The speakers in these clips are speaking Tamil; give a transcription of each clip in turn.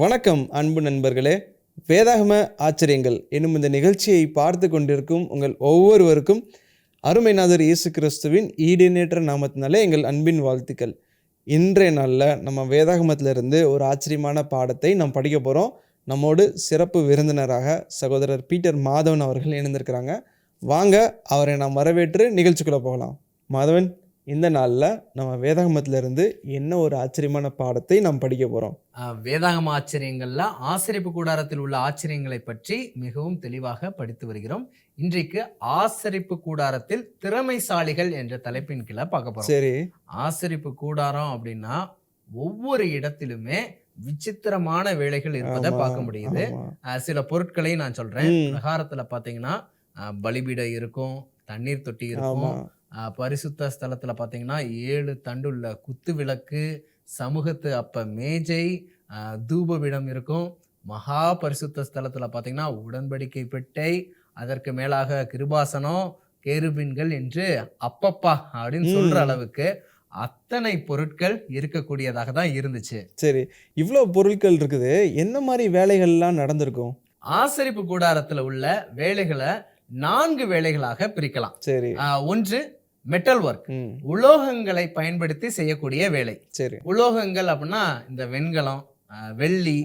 வணக்கம் அன்பு நண்பர்களே. வேதாகம ஆச்சரியங்கள் என்னும் இந்த நிகழ்ச்சியை பார்த்து கொண்டிருக்கும் உங்கள் ஒவ்வொருவருக்கும் அருமைநாதர் இயேசு கிறிஸ்துவின் ஈடினேற்ற நாமத்தினாலே எங்கள் அன்பின் வாழ்த்துக்கள். இன்றைய நாளில் நம்ம வேதாகமத்திலிருந்து ஒரு ஆச்சரியமான பாடத்தை நாம் படிக்க போகிறோம் நம்மோடு சிறப்பு விருந்தினராக சகோதரர் பீட்டர் மாதவன் அவர்கள் இணைந்திருக்கிறாங்க. வாங்க அவரை நாம் வரவேற்று நிகழ்ச்சிக்குள்ளே போகலாம். மாதவன். இந்த நாளில் நம்ம வேதாகமத்திலிருந்து என்ன ஒரு ஆச்சரியமான பாடத்தை நாம் படிக்க போகிறோம் வேதாகம ஆச்சரியங்கள்ல ஆசிரியப்பு கூடாரத்தில் உள்ள ஆச்சரியங்களை பற்றி மிகவும் தெளிவாக படித்து வருகிறோம். இன்றைக்கு ஆசரிப்பு கூடாரத்தில் திறமைசாலிகள் என்ற தலைப்பின் கீழே பார்க்க போறோம். சரி. ஆசரிப்பு கூடாரம் அப்படின்னா ஒவ்வொரு இடத்திலுமே விசித்திரமான வேலைகள் இருப்பதை பார்க்க முடியுது. சில பொருட்களையும் நான் சொல்றேன். பிரகாரத்துல பாத்தீங்கன்னா பலிபீடம் இருக்கும் தண்ணீர் தொட்டி இருக்கும். பரிசுத்த ஸ்தலத்துல பாத்தீங்கன்னா ஏழு தண்டுள்ள குத்து விளக்கு சமூகத்து அப்ப மேஜை ஆஹ் தூபபீடம் இருக்கும். மகா பரிசுத்த ஸ்தலத்துல பாத்தீங்கன்னா உடன்படிக்கை பெட்டை அதற்கு மேலாக கிருபாசனம் கேருபின்கள் என்று அப்பப்பா அப்படின்னு சொல்ற ம். அளவுக்கு அத்தனை பொருட்கள் இருக்கக்கூடியதாக தான் இருந்துச்சு. சரி இவ்வளோ பொருட்கள் இருக்குது. என்ன மாதிரி வேலைகள்லாம் நடந்திருக்கும்? ஆசரிப்பு கூடாரத்துல உள்ள வேலைகளை நான்கு வேலைகளாக பிரிக்கலாம். சரி. ஒன்று மெட்டல் ஒர்க் உலோகங்களை பயன்படுத்தி செய்யக்கூடிய வேலை. சரி. உலோகங்கள் அப்படின்னா இந்த வெண்கலம் வெள்ளி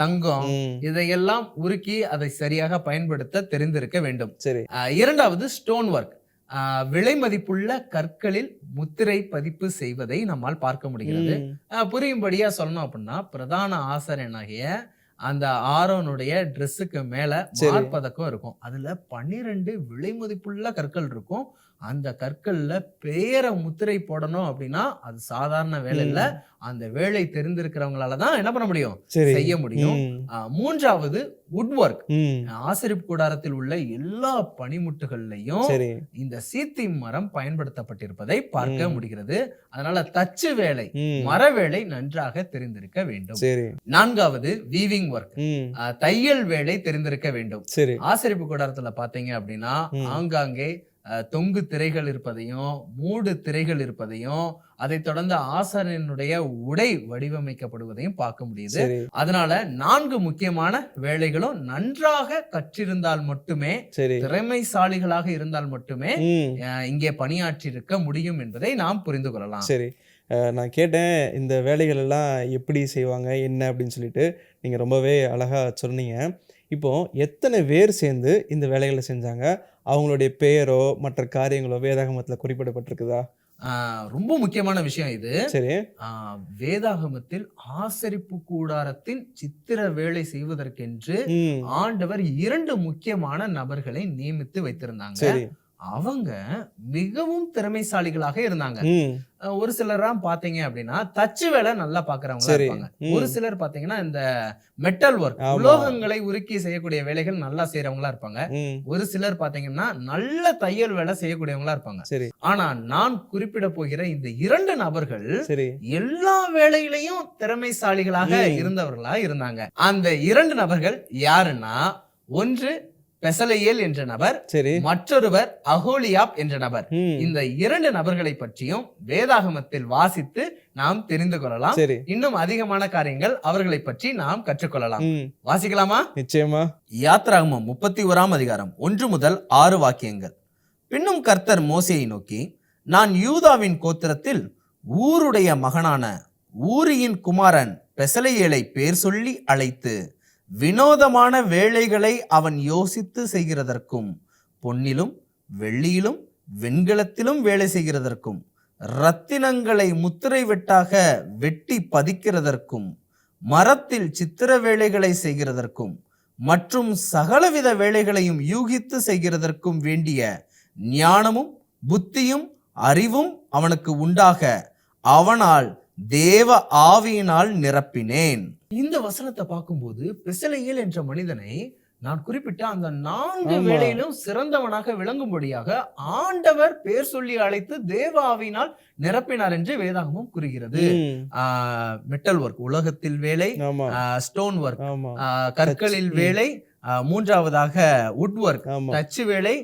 தங்கம் இதையெல்லாம் உருக்கி அதை சரியாக பயன்படுத்த தெரிந்திருக்க வேண்டும். சரி. இரண்டாவது ஸ்டோன் ஒர்க் விலை மதிப்புள்ள கற்களில் முத்திரை பதிப்பு செய்வதை நம்மால் பார்க்க முடிகிறது. புரியும்படியா சொல்லணும் அப்படின்னா பிரதான ஆசாரியனாகிய அந்த ஆரோனுடைய ட்ரெஸ்ஸுக்கு மேல. மார்பதக்கம் இருக்கும். அதுல பன்னிரெண்டு விலை மதிப்புள்ள கற்கள் இருக்கும். அந்த கற்கள்ல பேரை முத்திரை போடணும் அப்படின்னா அது சாதாரண வேலை இல்ல. அந்த வேலை தெரிந்திருக்கிறவங்களால தான் என்ன பண்ண முடியும்? செய்ய முடியும். மூன்றாவது வுட் ஒர்க் ம். ஆசிரிப்பு கூடாரத்தில் உள்ள எல்லா பனிமுட்டுகள்லையும் இந்த சீத்தி மரம் பயன்படுத்தப்பட்டிருப்பதை பார்க்க. முடிகிறது. அதனால தச்சு வேலை மர வேலை நன்றாக தெரிந்திருக்க வேண்டும். நான்காவது வீவிங் ஒர்க் ம். தையல் வேலை தெரிந்திருக்க வேண்டும். சரி. ஆசிரியப்பு கூடாரத்துல பாத்தீங்க அப்படின்னா. ஆங்காங்கே தொங்கு திரைகள் இருப்பதையும் மூடு திரைகள் இருப்பதையும் அதை தொடர்ந்து ஆசாரியனுடைய உடை வடிவமைக்கப்படுவதையும் பார்க்க முடியுது. அதனால நான்கு முக்கியமான வேலைகளும் நன்றாக கற்றிருந்தால் மட்டுமே சரி. திறமைசாலிகளாக இருந்தால் மட்டுமே இங்கே பணியாற்றி இருக்க முடியும் என்பதை நாம் புரிந்து கொள்ளலாம். சரி. நான் கேட்டேன் இந்த வேலைகள் எல்லாம் எப்படி செய்வாங்க என்ன அப்படின்னு சொல்லிட்டு. நீங்கள் ரொம்பவே அழகாக சொன்னீங்க. இப்போ எத்தனை பேர் சேர்ந்து இந்த வேலைகளை செஞ்சாங்க? அவங்களுடைய பெயரோ மற்ற காரியங்களோ வேதாகமத்தில் குறிப்பிடப்பட்டிருக்குதா? ரொம்ப முக்கியமான விஷயம் இது. சரி. வேதாகமத்தில் ஆசரிப்பு கூடாரத்தின் சித்திர வேலை செய்வதற்கென்று ஆண்டவர் இரண்டு முக்கியமான நபர்களை நியமித்து வைத்திருந்தாங்க. சரி. அவங்க மிகவும் திறமைசாலிகளாக இருந்தாங்க. ஒரு சிலர்லாம் பாத்தீங்க அப்படின்னா தச்சு வேலை நல்லா பாக்குறவங்க இருப்பாங்க. ஒரு சிலர் பாத்தீங்கன்னா இந்த மெட்டல் ஒர்க். உலோகங்களை உருக்கி செய்யக்கூடிய வேலைகள் நல்லா செய்யறவங்களா இருப்பாங்க. ஒரு சிலர் பாத்தீங்கன்னா நல்ல தையல் வேலை செய்யக்கூடியவங்களா இருப்பாங்க. ஆனா நான் குறிப்பிட போகிற இந்த இரண்டு நபர்கள் எல்லா வேலையிலையும் திறமைசாலிகளாக. இருந்தவர்களா இருந்தாங்க. அந்த இரண்டு நபர்கள் யாருன்னா ஒன்று பெசலையேல் என்ற நபர் சரி. மற்றொருவர் அகோலியாப் என்ற நபர். இந்த இரண்டு நபர்களை பற்றியும் வேதாகமத்தில் வாசித்து நாம் தெரிந்து கொள்ளலாம். சரி. இன்னும் அதிகமான காரியங்கள் அவர்களை பற்றி நாம் கற்றுக்கொள்ளலாம். வாசிக்கலாமா? நிச்சயமா. யாத்ராகமம் முப்பத்தி ஓராம் அதிகாரம் ஒன்று முதல் ஆறு வாக்கியங்கள். பின்னும் கர்த்தர் மோசேயை நோக்கி நான் யூதாவின் கோத்திரத்தில் ஊருடைய மகனான ஊரியின் குமாரன் பெசலையேலை பேர் சொல்லி அழைத்து வினோதமான வேலைகளை அவன் யோசித்து செய்கிறதற்கும் பொன்னிலும் வெள்ளியிலும் வெண்கலத்திலும் வேலை செய்கிறதற்கும் ரத்தினங்களை முத்திரை வெட்டாக வெட்டி பதிக்கிறதற்கும் மரத்தில் சித்திர வேலைகளை செய்கிறதற்கும் மற்றும் சகலவித வேலைகளையும் யூகித்து செய்கிறதற்கும் வேண்டிய ஞானமும் புத்தியும் அறிவும் அவனுக்கு உண்டாக அவனால் தேவ ஆவியினால் நிரப்பினேன். இந்த வசனத்தை பார்க்கும்போது பெசலையேல் என்ற மனிதனை நான் குறிப்பிட்ட அந்த நான்கு. வேலையிலும் சிறந்தவனாக விளங்கும்படியாக ஆண்டவர் பேர் சொல்லி அழைத்து தேவ ஆவியினால் நிரப்பினார் என்று வேதாகமம் கூறுகிறது. மெட்டல் ஒர்க் உலகத்தில் வேலை ஸ்டோன் ஒர்க் கற்களில். வேலை மூன்றாவதாக வுட் ஒர்க் தச்சு வேலை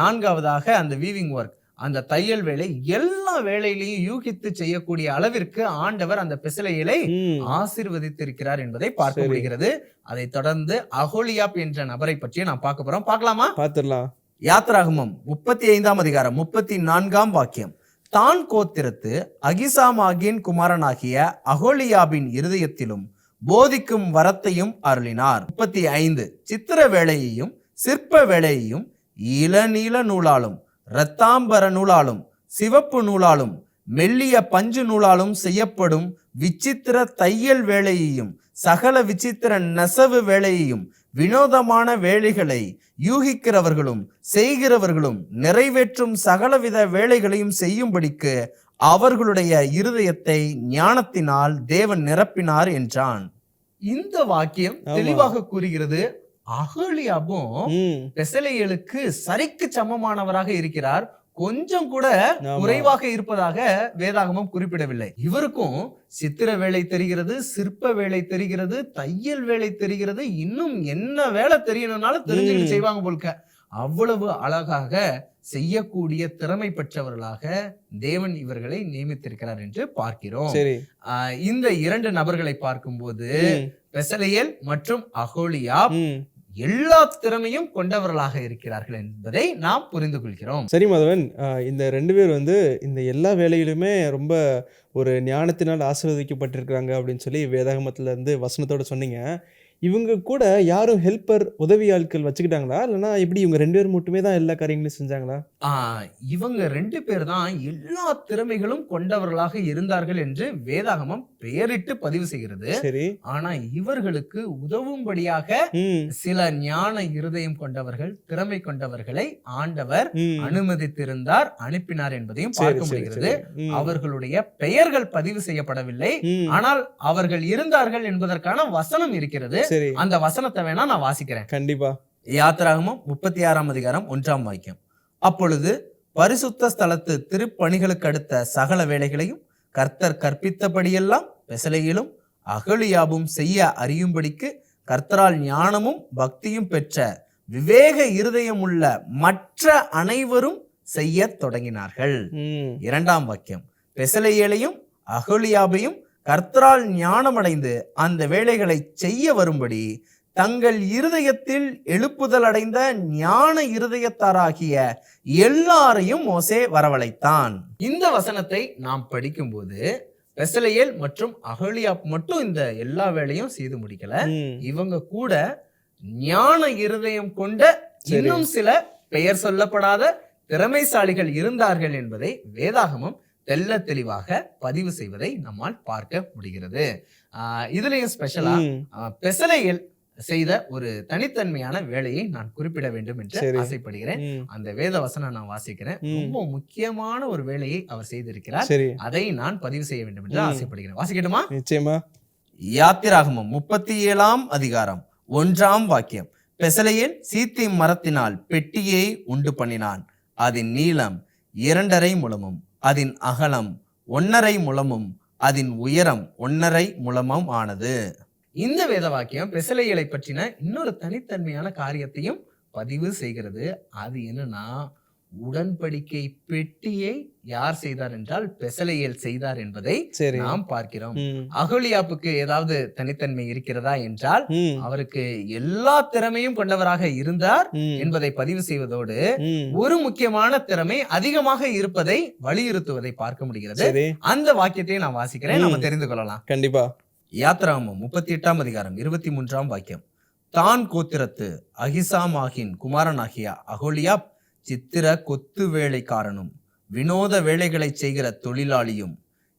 நான்காவதாக அந்த வீவிங் ஒர்க் அந்த தையல் வேலை எல்லா வேலையிலையும் யூகித்து செய்யக்கூடிய அளவிற்கு ஆண்டவர் அந்த பிசலைகளை ம். ஆசீர்வதித்திருக்கிறார் என்பதை பார்க்க. முடிகிறது. அதை தொடர்ந்து அகோலியாப் என்ற நபரை பற்றி நாம் பார்க்க போறோம். பார்க்கலாமா? பார்த்துடலாம். யாத்ராகமம் முப்பத்தி ஐந்தாம் அதிகாரம் முப்பத்தி நான்காம் வாக்கியம். தான் கோத்திரத்து அகிசாமாகின் குமாரனாகிய அகோலியாபின் இருதயத்திலும் போதிக்கும் வரத்தையும் அருளினார். முப்பத்தி ஐந்து சித்திர வேலையையும் சிற்ப வேலையையும் இளநீல நூலாலும் இரத்தாம்பர நூலாலும் சிவப்பு நூலாலும் மெல்லிய பஞ்சு நூலாலும் செய்யப்படும் விசித்திர தையல் வேலையையும் சகல விசித்திர நெசவு வேலையையும் வினோதமான வேலைகளை யூகிக்கிறவர்களும் செய்கிறவர்களும் நிறைவேற்றும் சகலவித வேலைகளையும் செய்யும்படிக்கு அவர்களுடைய இருதயத்தை ஞானத்தினால் தேவன் நிரப்பினார் என்றான் இந்த வாக்கியம். தெளிவாக கூறுகிறது அகலியாபும் ம். பெசலைகளுக்கு சரிக்கு சமமானவராக இருக்கிறார். கொஞ்சம் கூட. குறைவாக இருப்பதாக வேதாகமம் குறிப்பிடவில்லை. இவருக்கும் சித்திர வேலை தெரிகிறது சிற்ப வேலை தெரிகிறது தையல் வேலை தெரிகிறது இன்னும் என்ன வேலை தெரியணும்னாலும் தெரிஞ்சுக்கிட்டு. செய்வாங்க போல்க அவ்வளவு அழகாக செய்யக்கூடிய திறமை பெற்றவர்களாக தேவன் இவர்களை நியமித்திருக்கிறார் என்று பார்க்கிறோம். இந்த இரண்டு நபர்களை பார்க்கும்போது பெசலையேல் மற்றும் அகோலியா. எல்லா திறமையும் கொண்டவர்களாக இருக்கிறார்கள் என்பதை நாம் புரிந்து கொள்கிறோம். சரி மாதவன் இந்த ரெண்டு பேர் வந்து இந்த எல்லா வேலையிலுமே ரொம்ப ஒரு ஞானத்தினால் ஆசீர்வதிக்கப்பட்டிருக்கிறாங்க அப்படின்னு சொல்லி வேதாகமத்துல இருந்து வசனத்தோட சொன்னீங்க. இவங்க கூட யாரும் ஹெல்ப்பர் உதவி ஆட்கள் வச்சுக்கிட்டாங்களா? இல்லைன்னா எப்படி இவங்க ரெண்டு பேர் மட்டுமே தான் எல்லா காரியங்களையும் செஞ்சாங்களா? இவங்க ரெண்டு பேர் தான் எல்லா திறமைகளும் கொண்டவர்களாக இருந்தார்கள் என்று வேதாகமம் பெயரிட்டு பதிவு செய்கிறது. ஆனா இவர்களுக்கு உதவும்படியாக சில ஞான இருதயம் கொண்டவர்கள் திறமை கொண்டவர்களை ஆண்டவர். அனுமதித்திருந்தார் அனுப்பினார் என்பதையும் பார்க்க முடிகிறது. அவர்களுடைய பெயர்கள் பதிவு செய்யப்படவில்லை. ஆனால் அவர்கள் இருந்தார்கள் என்பதற்கான வசனம் இருக்கிறது. அந்த வசனத்தை வேணா நான் வாசிக்கிறேன். கண்டிப்பா. யாத்திராகமம் முப்பத்தி ஆறாம் அதிகாரம் ஒன்றாம் வாக்கியம். அப்பொழுது பரிசுத்த ஸ்தலத்து திருப்பணிகளுக்கு அடுத்த சகல வேலைகளையும் கர்த்தர் கற்பித்தபடியெல்லாம் பெசலையிலும் அகலியாபும் செய்ய அறியும்படிக்கு கர்த்தரால் ஞானமும் பக்தியும் பெற்ற விவேக இருதயமுள்ள மற்ற அனைவரும் செய்யத் தொடங்கினார்கள். இரண்டாம் வாக்கியம். பெசலையேலையும் அகலியாபையும் கர்த்தரால் ஞானமடைந்து அந்த வேலைகளை செய்ய வரும்படி தங்கள் இருதயத்தில் எழுப்புதல் அடைந்த ஞான இருதயத்தாராகிய எல்லாரையும் மோசே வரவழைத்தான். இந்த வசனத்தை நாம் படிக்கும்போது பெசலையேல் மற்றும் அகலியாப் மட்டும் இந்த எல்லா வேலையும் செய்து முடிக்கல. இவங்க கூட ஞான இருதயம் கொண்ட. இன்னும் சில பெயர் சொல்லப்படாத திறமைசாலிகள் இருந்தார்கள் என்பதை வேதாகமம் தெள்ள தெளிவாக பதிவு செய்வதை நம்மால் பார்க்க முடிகிறது இதுலயும் ஸ்பெஷலா. பெசலையில் செய்த ஒரு தனித்தன்மையான வேலையை நான் குறிப்பிட வேண்டும் என்று. ஆசைப்படுகிறேன். அந்த வேத வசனம் நான் வாசிக்கிறேன். ரொம்ப முக்கியமான ஒரு வேலையை அவர் செய்திருக்கிறார். அதை நான் பதிவு செய்ய வேண்டும் என்று. ஆசைப்படுகிறேன். வாசிக்கட்டுமா? நிச்சயமா. யாத்திராகமம் முப்பத்தி ஏழாம் அதிகாரம் ஒன்றாம் வாக்கியம். பெசலையேல் சீத்திம் மரத்தினால் பெட்டியை உண்டு பண்ணினான். அதன் நீளம் இரண்டரை முழமும் அதன் அகலம் ஒன்னரை முழமும் அதன் உயரம் ஒன்னரை முழமும் ஆனது. இந்த வேத வாக்கியம் பெசலையலை பற்றின இன்னொரு தனித்தன்மையான காரியத்தையும் பதிவு செய்கிறது அது என்னன்னா உடன்படிக்கை பெட்டியை யார் செய்தார் என்றால் பெசலையேல் செய்தார் என்பதை நாம் பார்க்கிறோம். அகலியாப்புக்கு ஏதாவது தனித்தன்மை இருக்கிறதா என்றால். அவருக்கு எல்லா திறமையும் கொண்டவராக இருந்தார். என்பதை பதிவு செய்வதோடு. ஒரு முக்கியமான திறமை அதிகமாக இருப்பதை வலியுறுத்துவதை பார்க்க முடிகிறது அந்த வாக்கியத்தை நான் வாசிக்கிறேன் நம்ம. தெரிந்து கொள்ளலாம் கண்டிப்பா யாத்ராமம் முப்பத்தி எட்டாம் அதிகாரம் இருபத்தி மூன்றாம் வாக்கியம். தான் கோத்திரத்து அகிசாமாகின் குமாரனாகிய அகோலியாப் சித்திர கொத்து வேலைக்காரனும் வினோத வேலைகளை செய்கிற தொழிலாளியும்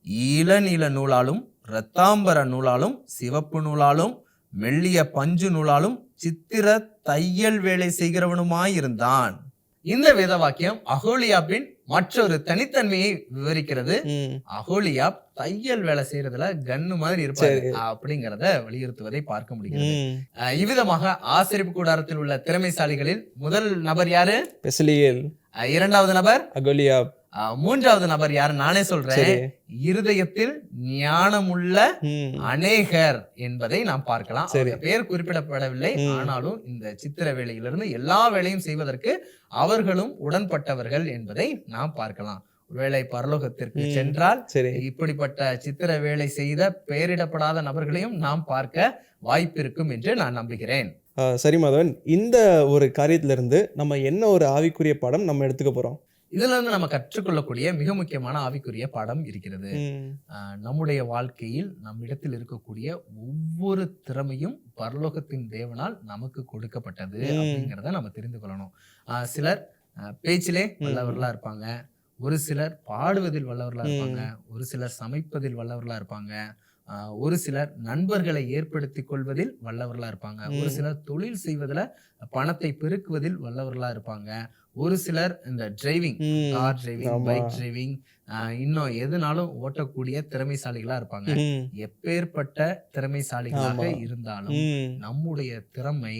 இளநீல நூலாலும் இரத்தாம்பர நூலாலும் சிவப்பு நூலாலும் மெல்லிய பஞ்சு நூலாலும் சித்திர தையல் வேலை செய்கிறவனுமாயிருந்தான். இந்த வேத வாக்கியம் அகோலியாப்பின் மற்றொரு தனித்தன்மையை விவரிக்கிறது. ம். அகோலியாப் தையல் வேலை செய்யறதுல கன்னு மாதிரி இருப்பாரு. அப்படிங்கறத வலியுறுத்துவதை பார்க்க முடிகிறது. இவ்விதமாக ஆசிரியப்பு கூடாரத்தில் உள்ள திறமைசாலிகளில் முதல் நபர் யாரு? இரண்டாவது நபர்? அகோலியாப் ஆஹ், மூன்றாவது நபர் யாரு? நானே சொல்றேன். இருதயத்தில் ஞானமுள்ள அநேகர் என்பதை நாம் பார்க்கலாம். பெயர் குறிப்பிடப்படவில்லை. ஆனாலும் இந்த சித்திர வேலையிலிருந்து எல்லா வேலையும் செய்வதற்கு அவர்களும் உடன்பட்டவர்கள் என்பதை நாம் பார்க்கலாம். ஒருவேளை பரலோகத்திற்கு. சென்றால் இப்படிப்பட்ட சித்திர வேலை செய்த பெயரிடப்படாத நபர்களையும் நாம் பார்க்க வாய்ப்பிருக்கும் என்று நான் நம்புகிறேன். சரி மாதவன். இந்த ஒரு காரியத்திலிருந்து நம்ம என்ன ஒரு ஆவிக்குரிய பாடம் நம்ம எடுத்துக்க போறோம்? இதுல இருந்து நம்ம கற்றுக்கொள்ளக்கூடிய மிக முக்கியமான ஆவிக்குரிய பாடம் இருக்கிறது. நம்முடைய வாழ்க்கையில் நம்மிடத்தில் இருக்கக்கூடிய ஒவ்வொரு திறமையும் பரலோகத்தின் தேவனால் நமக்கு கொடுக்கப்பட்டது. அப்படிங்கிறத நம்ம தெரிந்து கொள்ளணும். சிலர் பேச்சிலே வல்லவர்களா இருப்பாங்க. ஒரு சிலர் பாடுவதில் வல்லவர்களா. இருப்பாங்க. ஒரு சிலர் சமைப்பதில் வல்லவர்களா இருப்பாங்க. ஆஹ் ஒரு சிலர் நண்பர்களை ஏற்படுத்தி கொள்வதில் வல்லவர்களா இருப்பாங்க. ஒரு. சிலர் தொழில் செய்வதில் பணத்தை பெருக்குவதில் வல்லவர்களா இருப்பாங்க. ஒரு சிலர் இந்த driving car driving. Bike driving இன்னும் எதுனாலும் ஓட்டக்கூடிய திறமைசாலிகளா இருப்பாங்க. எப்பேற்பட்ட திறமைசாலிகளாக. இருந்தாலும் நம்முடைய திறமை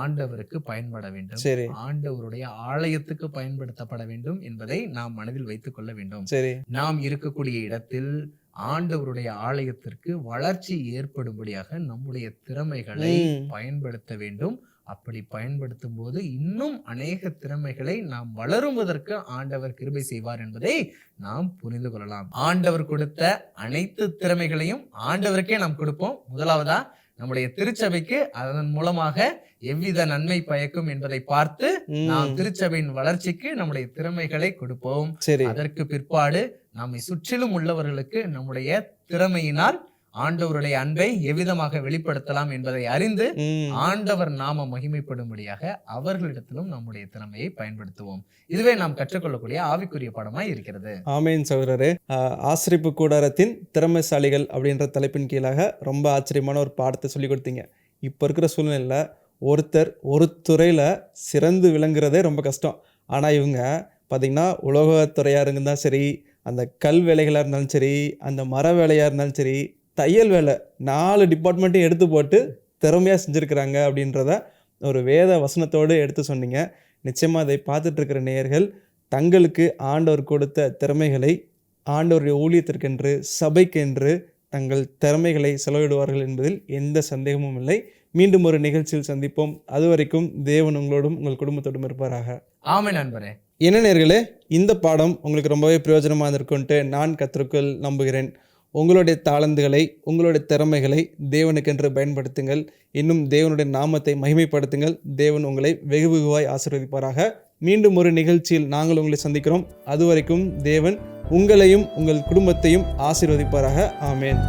ஆண்டவருக்கு பயன்பட வேண்டும். ஆண்டவருடைய ஆலயத்துக்கு பயன்படுத்தப்பட வேண்டும் என்பதை நாம் மனதில் வைத்துக் கொள்ள வேண்டும். நாம் இருக்கக்கூடிய இடத்தில் ஆண்டவருடைய ஆலயத்திற்கு வளர்ச்சி ஏற்படும்படியாக நம்முடைய திறமைகளை பயன்படுத்த வேண்டும். அப்படி பயன்படுத்தும் போது இன்னும் அநேக திறமைகளை நாம் வளருவதற்கு ஆண்டவர் கிருபை செய்வார் என்பதை நாம் புரிந்து கொள்ளலாம். ஆண்டவர் கொடுத்த அனைத்து திறமைகளையும் ஆண்டவருக்கே நாம் கொடுப்போம். முதலாவதா நம்முடைய திருச்சபைக்கு அதன் மூலமாக எவ்வித நன்மை பயக்கும் என்பதை பார்த்து நாம் திருச்சபையின் வளர்ச்சிக்கு நம்முடைய திறமைகளை கொடுப்போம். அதற்கு பிற்பாடு நம்மை சுற்றிலும் உள்ளவர்களுக்கு நம்முடைய திறமையினால் ஆண்டவருடைய அன்பை எவ்விதமாக வெளிப்படுத்தலாம் என்பதை அறிந்து ஆண்டவர் நாம மகிமைப்படும்படியாக அவர்களிடத்திலும் நம்முடைய திறமையை பயன்படுத்துவோம். இதுவே நாம் கற்றுக்கொள்ளக்கூடிய ஆவிக்குரிய பாடமாய் இருக்கிறது. ஆமேன் சகோதரரே. ஆ, ஆசிரிப்பு கூடாரத்தின் திறமைசாலிகள் அப்படின்ற தலைப்பின் கீழாக ரொம்ப ஆச்சரியமான ஒரு பாடத்தை சொல்லி கொடுத்தீங்க. இப்போ இருக்கிற சூழ்நிலையில் ஒருத்தர் ஒரு துறையில் சிறந்து விளங்குறதே ரொம்ப கஷ்டம். ஆனால் இவங்க பார்த்திங்கன்னா உலோகத்துறையாக இருந்தால் சரி அந்த கல் வேலைகளாக இருந்தாலும் சரி அந்த மர வேலையாக இருந்தாலும் சரி தையல் வேலை. நாலு டிபார்ட்மெண்ட்டையும் எடுத்து போட்டு திறமையாக செஞ்சுருக்கிறாங்க அப்படின்றத ஒரு வேத வசனத்தோடு எடுத்து சொன்னீங்க. நிச்சயமாக அதை பார்த்துட்டு இருக்கிற நேயர்கள் தங்களுக்கு ஆண்டவர் கொடுத்த திறமைகளை ஆண்டவருடைய ஊழியத்திற்கென்று சபைக்கென்று தங்கள் திறமைகளை செலவிடுவார்கள் என்பதில் எந்த சந்தேகமும் இல்லை. மீண்டும் ஒரு நிகழ்ச்சியில் சந்திப்போம். அதுவரைக்கும் தேவன் உங்களோடும் உங்கள் குடும்பத்தோடும் இருப்பாராக. ஆமை நண்பரே என்ன நேர்களே இந்த பாடம் உங்களுக்கு ரொம்பவே பிரயோஜனமாக இருந்திருக்குன்ட்டு நான் கத்திற்குள் நம்புகிறேன். உங்களுடைய தாளந்துகளை உங்களுடைய திறமைகளை தேவனுக்கென்று பயன்படுத்துங்கள். இன்னும் தேவனுடைய நாமத்தை மகிமைப்படுத்துங்கள். தேவன் உங்களை வெகு வெகுவாய் ஆசீர்வதிப்பாராக. மீண்டும் ஒரு நிகழ்ச்சியில் நாங்கள் உங்களை சந்திக்கிறோம். அதுவரைக்கும் தேவன் உங்களையும் உங்கள் குடும்பத்தையும் ஆசீர்வதிப்பாராக. ஆமேன்.